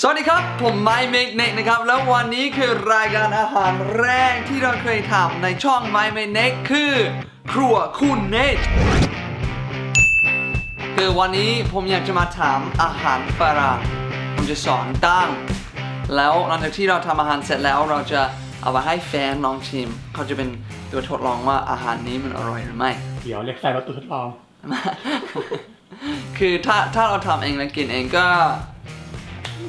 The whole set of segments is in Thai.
สวัสดีครับ ผมไมเมกเน็กนะครับ แล้ววันนี้คือรายการอาหารแรกที่เราเคยทำในช่องไมเมกเน็กคือ ครัวคุณเนกคือวันนี้ผมอยากจะมาถามอาหารฝรั่งผมจะสอนตั้ง แล้วหลังจากที่เราทำอาหารเสร็จแล้วเราจะเอาไปให้แฟนลองชิม เขาจะเป็นตัวทดลองว่าอาหารนี้มันอร่อยหรือไม่ เดี๋ยวเรียกใส่ประตูทดลอง คือถ้าถ้าเราทำเองแล้วกินเองก็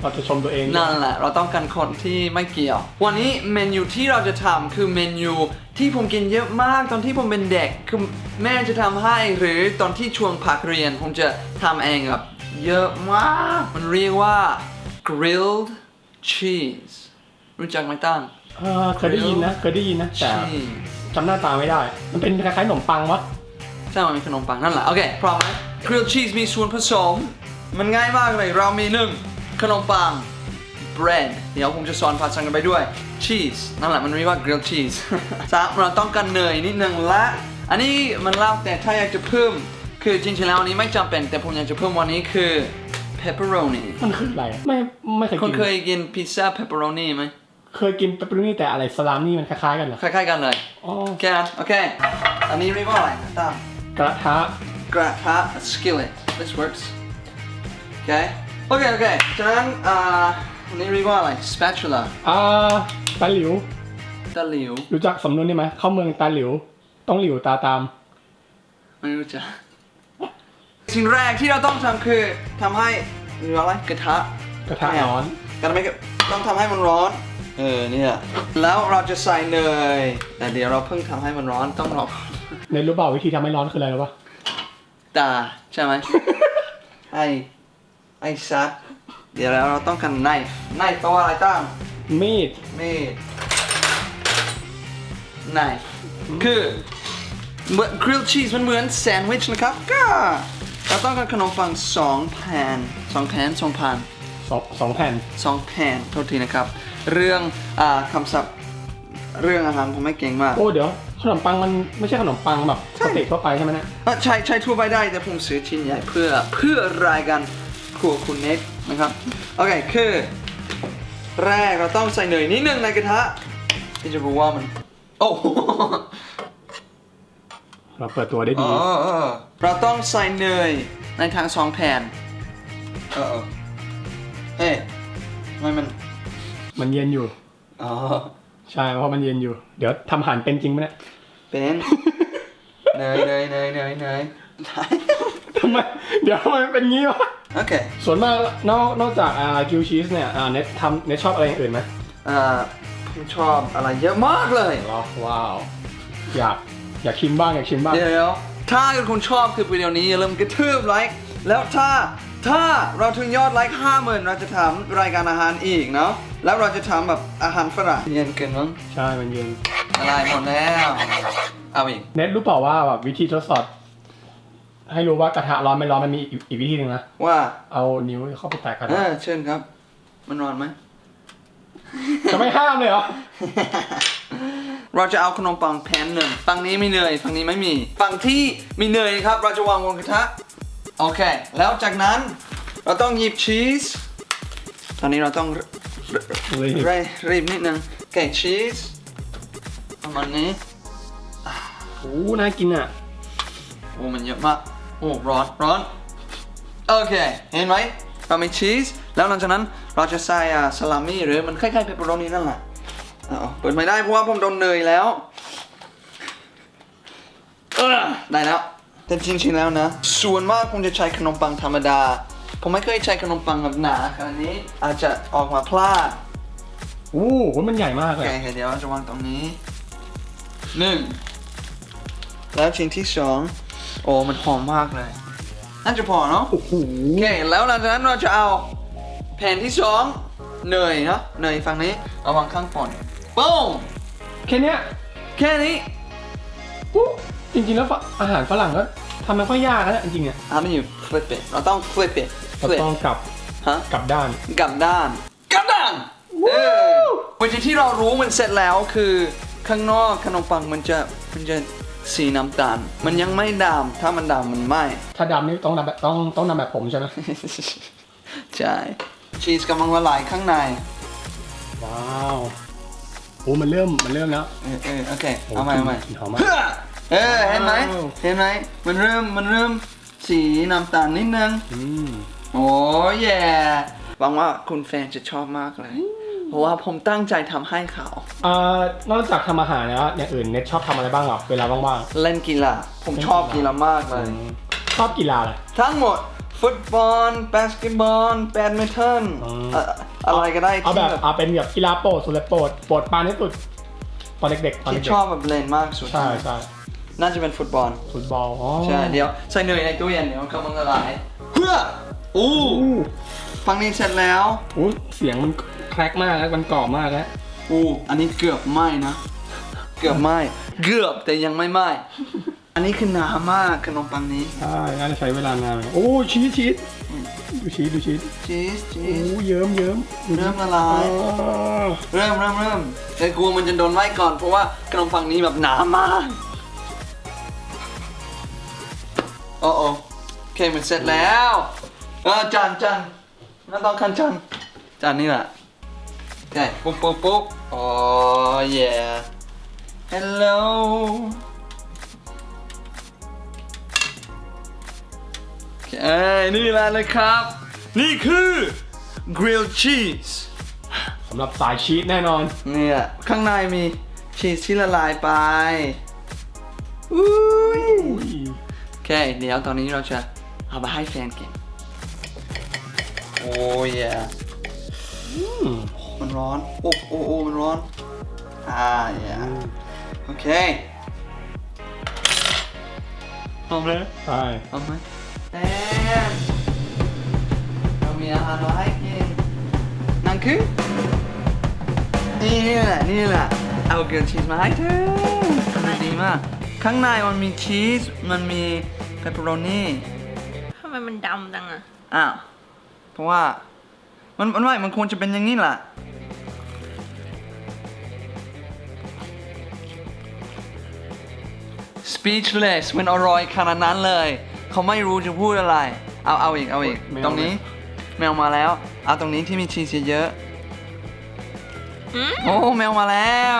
เราจะชมตัวเองนั่นแหละ เราต้องการคนที่ไม่เกี่ยว วันนี้เมนูที่เราจะทำคือเมนูที่ผมกินเยอะมากตอนที่ผมเป็นเด็ก คือแม่จะทำให้หรือตอนที่ช่วงพักเรียนผมจะทำเองแบบเยอะมาก มันเรียกว่า grilled cheese รู้จักไหมตั้งเออเคยได้ยินนะเคยได้ยินนะแต่ cheese จำหน้าตาไม่ได้ มันเป็นคล้ายๆขนมปังวะใช่มันเป็นขนมปังนั่นแหละ โอเค พร้อมไหม grilled cheese มีส่วนผสม มันง่ายมากเลย เรามีหนึ่ง ขนมปัง bread เดี๋ยวผมจะสอนภาษาอังกฤษไปด้วย cheese นั่นแหละมันเรียกว่า grilled cheese สามเราต้องการเนยนิดนึงและ อันนี้มันเล่าแต่ถ้าอยากจะเพิ่ม คือจริงๆแล้วอันนี้ไม่จำเป็น แต่ผมอยากจะเพิ่มวันนี้คือ pepperoni มันคืออะไรไม่ไม่เคยคนกินเคยกินพิซซ่า pepperoni ไหมเคยกินเปปเปอโรนี่แต่อะไรสลามนี่มันคล้ายๆกันเหรอคล้ายๆกันเลย อ๋อแค่นั้นโอเค อันนี้เรียกว่าอะไรตาม กระทะ กระทะ skillet this works โอเค โอเคโอเคจากนั้นอ่าอันนี้เรียกว่าอะไร spatula อ่าตาหลิว ตะหลิวรู้จักสำนวนนี้ไหมเข้าเมืองตาหลิว ต้องหลิวตาตาม ไม่รู้จักสิ่งแรกที่เราต้องทำคือทำให้เรียกว่าอะไรกระทะกระทะร้อน กระไม่ต้องทำให้มันร้อน เออเนี่ยแล้วเราจะใส่เนยแต่เดี๋ยวเราเพิ่งทำให้มันร้อนต้องรอในรู้เปล่าวิธีทำให้ร้อนคืออะไรหรอวะตาใช่ไหม ไอ ไอซัดเดี๋ยวแล้วเราต้องการ knife knife แปลว่าอะไรตั้งมีดมีด knife คือเหมือน grilled cheese มันเหมือนแซนด์วิชนะครับ ก็เราต้องการขนมปังสองแผ่นสองแผ่นสองพันสองสองแผ่นสองแผ่นโทษทีนะครับ เรื่องอ่าคำศัพท์เรื่องอาหารผมไม่เก่งมากโอ้เดี๋ยวขนมปังมันไม่ใช่ขนมปังแบบปกติทั่วไปใช่ไหมเนะเอ่อใช้ใช้ทั่วไปได้แต่ผมซื้อชิ้นใหญ่เพื่อเพื่อรายการ ครัวคุณเน็กนะครับโอเคคือ แรกเราต้องใส่เนยนิดนึงในกระทะที่จะรู้ว่ามัน โอ้เราเปิดตัวได้อ๋ดีอเราต้องใส่เนยในทางสองแผ่นเออเออเฮ้ยทำไมมัน มันเย็นอยู่ อ๋อ ใช่เพราะมันเย็นอยู่ เดี๋ยวทำอาหารเป็นจริงไหมเนี่ย เป็นเนยเนยเนยเนยเนยทำไม เดี๋ยวทำไมมันเป็นงี้วะ โอเคส่วนมากนอกนอกจากอ่ากิวชีสเนี่ยอ่าเน็ตทำเน็ตชอบอะไรอย่างอื่นไหมเอ่อผมชอบอะไรเยอะมากเลย ว้าวว้าวอยากอยากชิมบ้างอยากชิมบ้าง เดี๋ยวถ้าคุณชอบคลิปวิดีโอนี้อย่าลืมกระทืบไลค์ แล้วถ้าถ้าเราถึงยอดไลค์ห้าหมื่นเราจะทำรายการอาหารอีกเนาะ แล้วเราจะทำแบบอาหารฝรั่งเย็นเกินมั้งใช่มันเย็นอะไรหมดแล้ว เอาอีก เน็ตรู้เปล่าว่าแบบวิธีทดสอบ ให้รู้ว่ากระทะร้อนไม่ร้อนมันมีอีกอีกวิธีหนึ่งนะ ว่าเอานิ้วเข้าไปแตะกระเอทะอเชิญครับ มันร้อนไหม จะไม่ห้ามเลยเหรอ เราจะเอาขนมปังแผ่นหนึ่งฝั่งนี้มีเนยฝั่งนี้ไม่มีฝั่งที่มีเนยครับ เราจะวางบนกระทะ โอเค แล้วจากนั้นเราต้องหยิบชีส ตอนนี้เราต้องเลยรีบรีบนิดนึงโอเคชีสประมาณนี้ โอ้น่ากินอะ โอ้มันเยอะมาก โอ้ร้อนร้อนโอเค เห็นไหมเรามีชีส แล้วหลังจากนั้นเราจะใส่อ่าสลามี่หรือมันคล้ายๆเปปเปอโรนีนั่นแหละเอาเปิดไม่ได้เพราะว่าผมโดนเนยแล้วเออได้แล้วแต่จริงๆแล้วนะ ส่วนมากผมจะใช้ขนมปังธรรมดา ผมไม่เคยใช้ขนมปังแบบหนาขนาดนี้ อาจจะออกมาพลาดโอ้โหมันใหญ่มากโอเลยเคเดี๋ยวเราจะวางตรงนี้หนึ่งแล้วชิ้นที่สอง โอ้มันหอมมากเลย น่าจะพอเนาะโอ้โหโอเคแล้วหลังจากนั้นเราจะเอาแผ่นที่สองเนยเนาะเนยฝั่งนี้เอาวางข้างบนปุ้งแค่เนี้ยแค่นี้ปุ๊บจริงๆแล้วฝอาหารฝรั่งก็ทำไม่ค่อยยากนะจริงๆอะอะมันอยู่ flip it เราต้อง flip it เรา flip ต้องกลับฮะกลับด้านกลับด้านกลับด้านเออวิธีที่เรารู้มันเสร็จแล้วคือข้างนอกขนมปังมันจะมันจะ สีน้ำตาล มันยังไม่ดำถ้ามันดำมันไหม้ถ้าดำนี่ต้องดำแบบต้องต้องดำแบบผมใช่ไหมใช่ ชีสกำลังละลายข้างใน ว้าวโอ้มันเริ่มมันเริ่มแล้วเออเออโอเค เอาใหม่เอาใหม่กลิ่นหอมมากเพื่อเออเห็นไหมว้าวเห็นไหมมันเริ่มมันเริ่มสีน้ำตาลนิดนึงอืมโอ้ยแย่หวังว่าคุณแฟนจะชอบมากเลย เพราะว่าผมตั้งใจทำให้เขาเอ่อนอกจากทำอาหารแล้วอย่างอื่นเน็ตชอบทำอะไรบ้างเหรอเวลาว่างเล่นกีฬาผมชอบกีฬามากๆเลอืย มชอบกีฬาอะไร ทั้งหมด ฟุตบอลบาสเกตบอลแบดมินตันอืม เอ่ออะไรก็ได้เอาที่แบบแบบเอาเป็นแบบกีฬาโปรดสุดเลยโปรดโปรดปานที่สุดตอนเด็กๆตอนที่เด็กชอบแบบเล่นมากสุดๆใช่ใช่น่าจะเป็นฟุตบอล ฟุตบอลอ๋อใช่ เดี๋ยวใส่เนยในตู้เย็นเดี๋ยวกำลังละลายเพื่ออู้อู้ฟังนี้เสร็จแล้วอู้เสียงมัน แครกมากนะมันกรอบมากนะอู้อันนี้เกือบไหม้นะ เกือบไหม้เกือบแต่ยังไม่ไหม้ อันนี้คือหนามากขนมปังนี้ ใช่น่าจะใช้เวลานานโอ้ชีสชีสดูชีสดูชีสชีสชีโอ้สเยิ้มเยิ้มเริ่มละลาอ๋ยอเริ่มเริ่มเริ่มแต่กลัวมันจะโดนไหม้ก่อน เพราะว่าขนมปังนี้แบบหนามากโอ้โอโอเคมันเสร็จแล้วเออจานจานน่าต้องคันจานจานนี่แหละ โอเคปุ๊บปุ๊บปุ๊บโอ้ yeah hello โอเคนี่แหละเลยครับ นี่คือ grilled cheese สำหรับสายชีสแน่นอน เนี่ยข้างในมีชีสที่ละลายไปอุ้ยอุ้ยโอเค เดี๋ยวตอนนี้เราจะเอาไปให้แฟนกินโอ้ยอืม มันร้อน โอ้โอ้โอ้มันร้อน อ่า yeah โอเคพร้อมเลยใช่พร้อมไหมแฟนเรามีอาหารมาให้กินนั่นคือนี่แหละนี่แหละ เอาเกลือชีสมาให้เธอมันดีมาก ข้างในมันมีชีส มันมีเปปเปอโรนี่ ทำไมมันดำจังอะอ้าว เพราะว่า มันมันไม่มันควรจะเป็นอย่างนี้แหละ speechless มันอร่อยขนาดนั้นเลย เขาไม่รู้จะพูดอะไร เอาเอาอีกเอาอีกตรงนี้ แมวมาแล้ว เอาตรงนี้ที่มีชีสเยอะอืมๆโอ้แมวมาแล้ว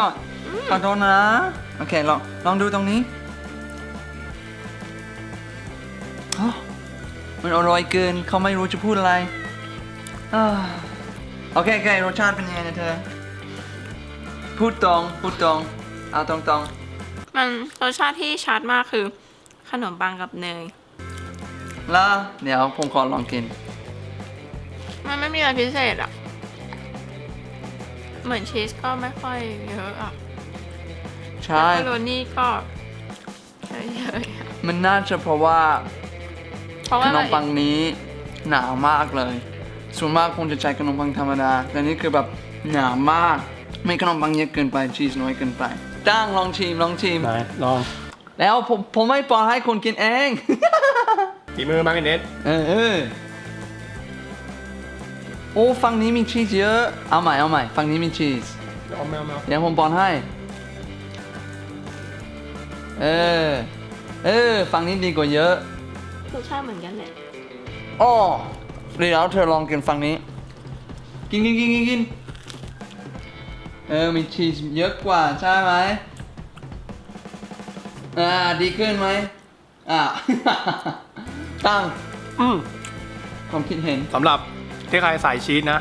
ขอโทษนะ โอเคลองลองดูตรงนี้อ๋อมันอร่อยเกินเขาไม่รู้จะพูดอะไรอ่าโอเคโอเครสชาติเป็นยังไงนะเธอ พูดตรง พูดตรง เอาตรงตรง มันรสชาติที่ชัดมากคือขนมปังกับเนยๆแล้วเดี๋ยวผมขอลองกิน มันไม่มีอะไรพิเศษอะเหมือนชีสก็ไม่ค่อยเยอะอะใช่โรนี่ก็เยอะๆอะมันน่าจะเพราะว่าเพราะขว่านมปังนี้หนามากเลย ส่วนมากคงจะใช้ขนมปังธรรมดา แต่นี่คือแบบหนามาก ไม่ขนมปังเยอะเกินไปชีสน้อยเกินไป จ้างลองชิมลองชิม ไหนลองแล้วผมผมไม่ปล่อยให้คนกินเอง ฝีมือมาร์กเน็ตเออเออโอ้ฝั่งนี้มีชีสเยอะ เอาใหม่เอาใหม่ฝั่งนี้มีชีสเอาแมวแมวเดี๋ยวผมปอนให้ เออ เออฝั่งนี้ดีกว่าเยอะ รสชาติเหมือนกันเลยอ้อเดี๋ยวเธอลองกินฝั่งนี้ กินกินกินกินกิน เออมีชีสเยอะกว่าใช่ไหมอ่าดีขึ้นไหมอ่า ตั้งอืมความคิดเห็น สำหรับที่ใครใส่ชีสนะ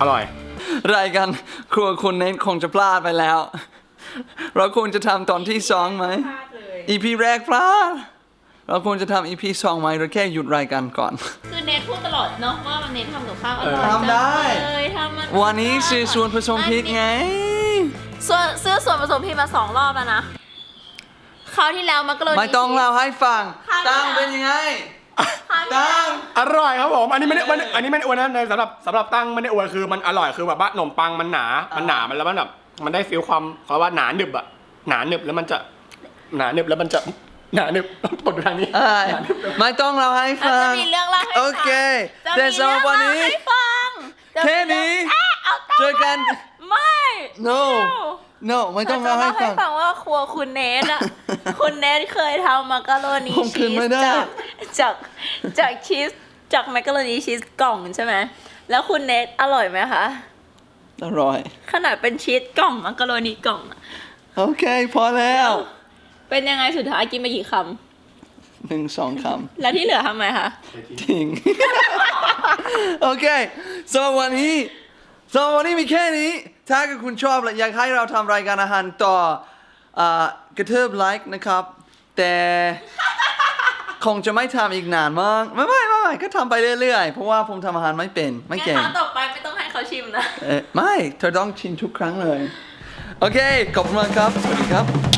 อร่อย รายการครัวคุณเน้นคงจะพลาดไปแล้ว เราควรจะทำตอนที่สองไหม พลาดเลย EP แรกพลาด เราควรจะทำ EP สองไหมหรือแค่หยุดรายการก่อน คือเนทพูดตลอดเนาะว่ามันเนททำกับข้าวอร่อยทำได้จังเลยทำมันวันนี้ซื้อส่วนผสมพริกไง ส่วนซื้อส่วนผสมพริกมาสองรอบแล้วนะคราวที่แล้วมันก็เลยไม่ต้องเล่าให้ฟังค่ะ ตั้งเป็นยังไง คราวที่แล้ตั้วง อร่อยครับผม อันนี้ไม่ได้มันอันนี้ไม่ได้อวยนะในสำหรับสำหรับตั้งไม่ได้อวยคือมันอร่อยคือแบบว่าขนมปังมันหนา มันหนามันแล้วมันแบบมันได้ฟีลความเขาว่าหนาหนึบอะหนาหนึบแล้วมันจะหนาหนึบแล้วมันจะ หนาหนึบกดดูทางนี้เอ้ยหนาหนึบไม่ต้องเล่าให้เราฟัจะง มีเรื่องเล่าให้ฟังโอเคจะแต่มีสำหเรื่รัอบงวันเล่านี้ให้ฟังจะมีแค่นี้เรื่องะเอาต่อเจอกัน ไม่ no no ไม่ต้องเล่าให้ฟังจะฟังว่าครัวคุณเนทอะ คุณเนทเคยทำมักกะโรนีผมคืชีนสไม่ได้ จากจากจากชีสจากมักกะโรนีชีสกล่องใช่ไหมแล้วคุณเนทอร่อยไหมคะ อร่อย ขนาดเป็นชีสกล่องมักกะโรนีกล่องอะ โอเค พอแล้ว เป็นยังไงสุดท้ายกินไปกี่คหนึ่งสองคำแล้วที่เหลือทำไมคะำทิ้ง โอเคสำหรับวันนี้สำหรับวันนี้มีแค่นี้ ถ้าเกิดคุณชอบและอยากให้เราทำรายการอาหารต่ออ่ากระเทิบไลค์นะครับ แต่ คงจะไม่ทำอีกนานมากไม่ไม่ไม่ไม่ก็ทำไปเรื่อยๆ เพราะว่าผมทำอาหารไม่เป็นไม่งั้นเก่ง ครั้งต่อไปไม่ต้องให้เขาชิมนะ เอ๊ะไม่ เธอต้องชิมทุกครั้งเลย โอเค ขอบคุณมากครับ สวัสดีครับ